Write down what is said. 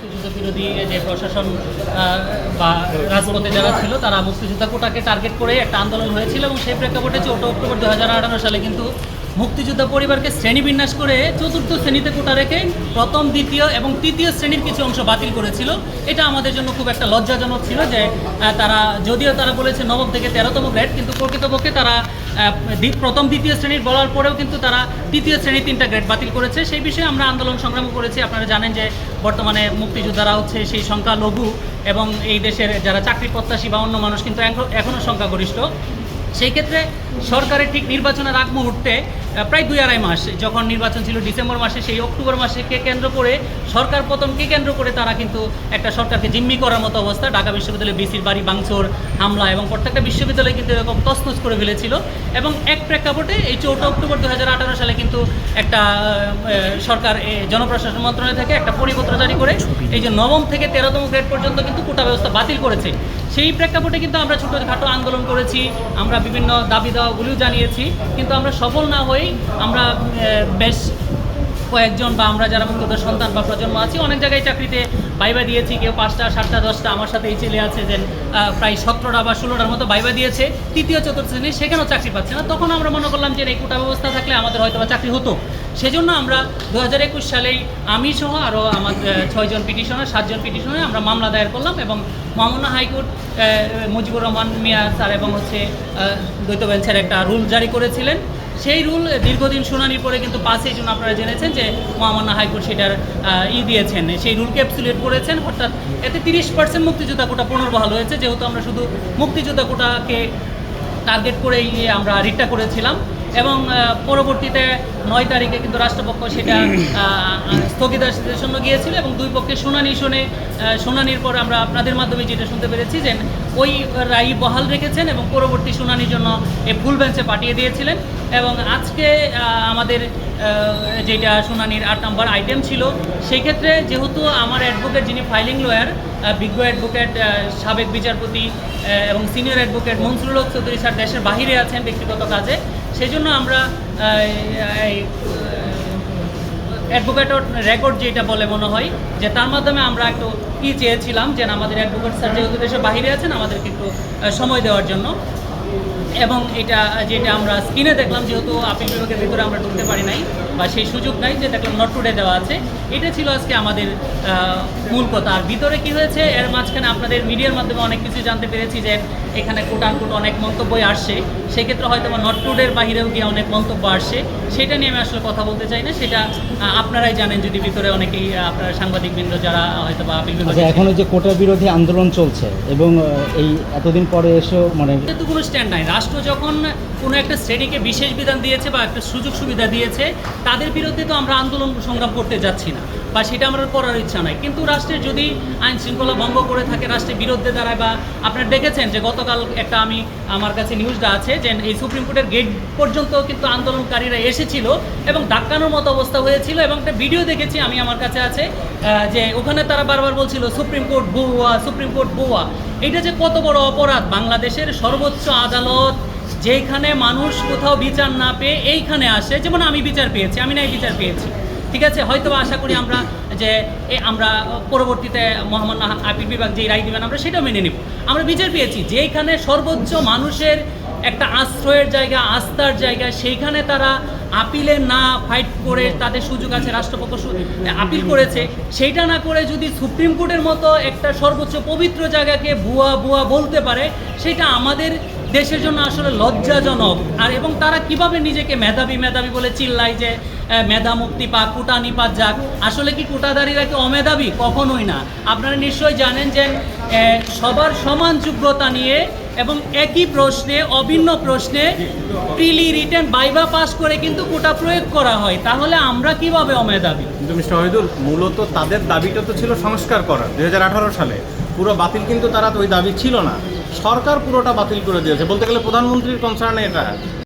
মুক্তিযুদ্ধ বিরোধী যে প্রশাসন বা রাজপথে যারা ছিল, তারা মুক্তিযোদ্ধা কোটাকে টার্গেট করে একটা আন্দোলন হয়েছিল এবং সেই প্রেক্ষাপটে চৌঠা অক্টোবর দু হাজার আঠারো সালে কিন্তু মুক্তিযোদ্ধা পরিবারকে শ্রেণীবিন্যাস করে চতুর্থ শ্রেণীতে কোটা রেখে প্রথম, দ্বিতীয় এবং তৃতীয় শ্রেণির কিছু অংশ বাতিল করেছিল। এটা আমাদের জন্য খুব একটা লজ্জাজনক ছিল যে তারা, যদিও তারা বলেছে নবম থেকে তেরোতম গ্রেড কিন্তু প্রকৃতপক্ষে তারা প্রথম, দ্বিতীয় শ্রেণির বলার পরেও কিন্তু তারা তৃতীয় শ্রেণির তিনটা গ্রেড বাতিল করেছে। সেই বিষয়ে আমরা আন্দোলন সংগ্রাম করেছি। আপনারা জানেন যে বর্তমানে মুক্তিযোদ্ধারা হচ্ছে সেই সংখ্যা লঘু এবং এই দেশের যারা চাকরি প্রত্যাশী বা অন্য মানুষ কিন্তু এখনো- এখনও সংখ্যাগরিষ্ঠ। সেই ক্ষেত্রে সরকারের ঠিক নির্বাচনের আগ মুহূর্তে প্রায় দুই আড়াই মাস, যখন নির্বাচন ছিল ডিসেম্বর মাসে, সেই অক্টোবর মাসেকে কেন্দ্র করে, সরকার পতনকে কেন্দ্র করে তারা কিন্তু একটা সরকারকে জিম্মি করার মতো অবস্থা। ঢাকা বিশ্ববিদ্যালয়ে বিসির বাড়ি ভাঙচুর হামলা এবং প্রত্যেকটা বিশ্ববিদ্যালয় কিন্তু এরকম তছনছ করে ফেলেছিল। এবং এক প্রেক্ষাপটে এই চৌঠা অক্টোবর দু হাজার আঠারো সালে কিন্তু একটা সরকার জনপ্রশাসন মন্ত্রণালয় থেকে একটা পরিপত্র জারি করে, এই যে নবম থেকে তেরোতম গ্রেড পর্যন্ত কিন্তু কোটা ব্যবস্থা বাতিল করেছে। সেই প্রেক্ষাপটে কিন্তু আমরা ছোটোখাটো আন্দোলন করেছি, আমরা বিভিন্ন দাবি দাওয়াগুলিও জানিয়েছি, কিন্তু আমরা সফল না হয়েই আমরা বেশ কয়েকজন বা আমরা যারা মুক্তদের সন্তান বা প্রজন্ম আছি অনেক জায়গায় চাকরিতে বাইবা দিয়েছি। কেউ পাঁচটা সাতটা দশটা আমার সাথে এই ছেলে আছে যে প্রায় সতেরোটা বা ষোলোটার মতো বাইবা দিয়েছে। তৃতীয় চতুর্থ শ্রেণি সেখানেও চাকরি পাচ্ছে না। তখন আমরা মনে করলাম যে এই কোটা ব্যবস্থা থাকলে আমাদের হয়তো বা চাকরি হতো। সেজন্য আমরা দু হাজার একুশ সালেই আমি সহ আরও আমার ছয়জন পিটিশনার সাতজন পিটিশনার আমরা মামলা দায়ের করলাম এবং মহামান্য high court Mujibur Rahman Mia sir এবং হচ্ছে আহ, দ্বৈত বেঞ্চের একটা রুল জারি করেছিলেন। সেই রুল দীর্ঘদিন শুনানির পরে কিন্তু পাঁচই জুন আপনারা জেনেছেন যে মহামান্য হাইকোর্ট সেটার ই দিয়েছেন। সেই রুল ক্যাপসুলেট করেছেন। অর্থাৎ এতে তিরিশ পার্সেন্ট মুক্তিযোদ্ধা কোটা পুনর্বহাল হয়েছে। যেহেতু আমরা শুধু মুক্তিযোদ্ধা কোটাকে টার্গেট করেই আমরা রিটটা করেছিলাম। এবং পরবর্তীতে নয় তারিখে কিন্তু রাষ্ট্রপক্ষ সেটা স্থগিতাদেশের জন্য গিয়েছিল এবং দুই পক্ষে শুনানি শুনে শুনানির পর আমরা আপনাদের মাধ্যমে যেটা শুনতে পেরেছি যে ওই রায় বহাল রেখেছেন এবং পরবর্তী শুনানির জন্য এই ফুল বেঞ্চে পাঠিয়ে দিয়েছিলেন এবং আজকে আমাদের যেটা শুনানির আট নম্বর আইটেম ছিল সেই ক্ষেত্রে যেহেতু আমার অ্যাডভোকেট যিনি ফাইলিং লয়ার বিজ্ঞ অ্যাডভোকেট সাবেক বিচারপতি এবং senior advocate Mansurul Chowdhury sir দেশের বাহিরে আছেন ব্যক্তিগত কাজে সেই জন্য আমরা অ্যাডভোকেট রেকর্ড যেটা বলে মনে হয়, যে তার মাধ্যমে আমরা একটু কি চেয়েছিলাম যে আমাদের অ্যাডভোকেট স্যার যেহেতু দেশের বাহিরে আছেন, আমাদেরকে একটু সময় দেওয়ার জন্য। এবং এটা, যেটা আমরা স্ক্রিনে দেখলাম, যেহেতু আপিল বিভাগের ভিতরে আমরা ঢুকতে পারি নাই। বা সেই সুযোগ নাই যে দেখলাম নট টুডে দেওয়া আছে। এটা ছিল আজকে আমাদের মূল কথা। আর ভিতরে কি হয়েছে এর মাঝখানে আপনাদের মিডিয়ার মাধ্যমে অনেক কিছু জানতে পেরেছি যে এখানে কোটা কোট অনেক মন্তব্যই আসছে। সেক্ষেত্রে হয়তো বা নট টুডের বাহিরেও গিয়ে অনেক মন্তব্য আসছে। সেটা নিয়ে আমি আসলে কথা বলতে চাই না। সেটা আপনারাই জানেন যদি ভিতরে অনেকেই আপনারা সাংবাদিকবৃন্দ যারা হয়তো বা আপিল আচ্ছা এখন যে কোটা বিরোধী আন্দোলন চলছে এবং এই এতদিন পরে এসেও মানে এটা তো কোনো স্ট্যান্ড নাই। রাষ্ট্র যখন কোনো একটা শ্রেণীকে বিশেষ বিধান দিয়েছে বা একটা সুযোগ সুবিধা দিয়েছে তাদের বিরুদ্ধে তো আমরা আন্দোলন সংগ্রাম করতে যাচ্ছি না, বা সেটা আমরা করার ইচ্ছা নাই। কিন্তু রাষ্ট্রের যদি আইন শৃঙ্খলা ভঙ্গ করে থাকে, রাষ্ট্রের বিরুদ্ধে দাঁড়ায়, বা আপনারা দেখেছেন যে গতকাল একটা আমি, আমার কাছে নিউজটা আছে যে এই সুপ্রিম কোর্টের গেট পর্যন্ত কিন্তু আন্দোলনকারীরা এসেছিল এবং ধাক্কানোর মতো অবস্থা হয়েছিল এবং একটা ভিডিও দেখেছি আমি আমার কাছে আছে যে ওখানে তারা বারবার বলছিল, সুপ্রিম কোর্ট বুয়া সুপ্রিম কোর্ট বুয়া এটা যে কত বড় অপরাধ, বাংলাদেশের সর্বোচ্চ আদালত যেখানে মানুষ কোথাও বিচার না পেয়ে এইখানে আসে, যেমন আমি বিচার পেয়েছি, আমি নাই বিচার পেয়েছি, ঠিক আছে? হয়তো আশা করি আমরা যে আমরা পরবর্তীতে মহামান্য আপিল বিভাগ যেই রায় দেবেন আমরা সেটাও মেনে নিব। আমরা বিচার পেয়েছি, যেইখানে সর্বোচ্চ মানুষের একটা আশ্রয়ের জায়গা, আস্থার জায়গা, সেইখানে তারা আপিলে না ফাইট করে তাদের সুযোগ আছে, রাষ্ট্রপক্ষ আপিল করেছে, সেইটা না করে যদি সুপ্রিম কোর্টের মতো একটা সর্বোচ্চ পবিত্র জায়গাকে ভুয়া ভুয়া বলতে পারে, সেটা আমাদের দেশের জন্য আসলে লজ্জাজনক। আর এবং তারা কীভাবে নিজেকে মেধাবী মেধাবী বলে চিল্লায় যে মেধা মুক্তি পাক কোটা নিপাত যাক, আসলে কি কোটাদারীরা কি অমেধাবী? কখনোই না। আপনারা নিশ্চয়ই জানেন যে সবার সমান যোগ্যতা নিয়ে এবং একই প্রশ্নে, অভিন্ন প্রশ্নে প্রিলি রিটেন বাইবা পাস করে কিন্তু কোটা প্রয়োগ করা হয়। তাহলে আমরা কীভাবে অমেধাবী? কিন্তু মিস্টার মূলত তাদের দাবিটা তো ছিল সংস্কার করা দু হাজার আঠারো সালে। পুরো বাতিল কিন্তু তারা ওই দাবি ছিল না। সরকার পুরোটা বাতিল করে দিয়েছে। বলতে গেলে প্রধানমন্ত্রীর কনসার্নে এটা।